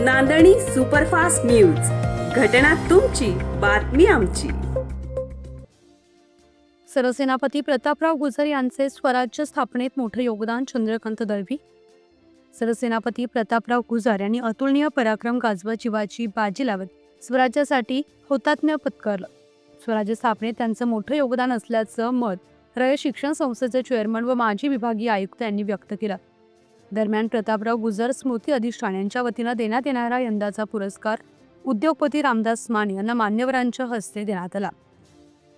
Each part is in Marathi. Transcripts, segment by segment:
नांदणी सुपरफास्ट न्यूज. घटना तुमची बातमी आमची. सरसेनापती प्रतापराव गुजर यांचे स्वराज्य स्थापनेत मोठं योगदान चंद्रकांत दळवी. सरसेनापती प्रतापराव गुजर यांनी अतुलनीय पराक्रम गाजवत जीवाची बाजी लावत स्वराज्यासाठी हौतात्म्य पत्करलं. स्वराज्य स्थापनेत त्यांचं मोठं योगदान असल्याचं मत रय शिक्षण संस्थेचे चेअरमन व माजी विभागीय आयुक्त यांनी व्यक्त केलं. दरम्यान प्रतापराव गुजर स्मृती अधिष्ठान यांच्या वतीनं देण्यात येणारा यंदाचा पुरस्कार उद्योगपती रामदास मान यांना मान्यवरांच्या हस्ते देण्यात आला.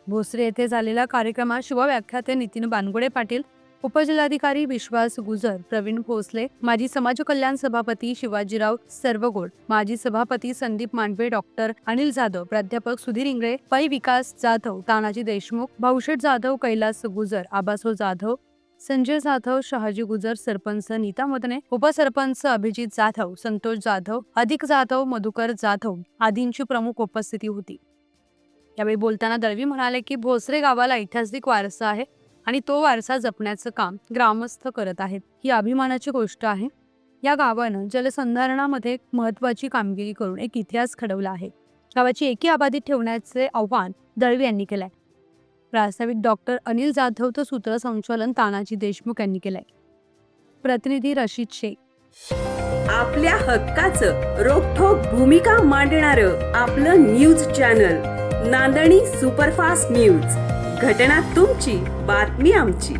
भोसरे येथे झालेल्या कार्यक्रमात शिवव्याख्याते नितीन बानगुडे पाटील उपजिल्हाधिकारी विश्वास गुजर प्रवीण भोसले माजी समाज कल्याण सभापती शिवाजीराव सर्वगोड माजी सभापती संदीप मांडवे डॉक्टर अनिल जाधव प्राध्यापक सुधीर इंगळे पै विकास जाधव तानाजी देशमुख भाऊशेठ जाधव कैलास गुजर आबासो जाधव संजय जाधव शहाजी गुजर सरपंच नीता मदने उपसरपंच अभिजित जाधव संतोष जाधव अधिक जाधव मधुकर जाधव आदींची प्रमुख उपस्थिती होती. यावेळी बोलताना दळवी म्हणाले की भोसरे गावाला ऐतिहासिक वारसा आहे आणि तो वारसा जपण्याचं काम ग्रामस्थ करत आहेत. ही अभिमानाची गोष्ट आहे. या गावानं जलसंधारणामध्ये महत्वाची कामगिरी करून एक इतिहास घडवला आहे. गावाची एकी आबादी ठेवण्याचे आव्हान दळवी यांनी केलंय. प्रास्ताविक डॉक्टर अनिल जाधवचं सूत्रसंचालन तानाजी देशमुख यांनी केलंय. प्रतिनिधी रशीद शेख. आपल्या हक्काचं रोखोक भूमिका मांडणारं आपलं न्यूज चॅनल नांदणी सुपरफास्ट न्यूज. घटना तुमची बातमी आमची.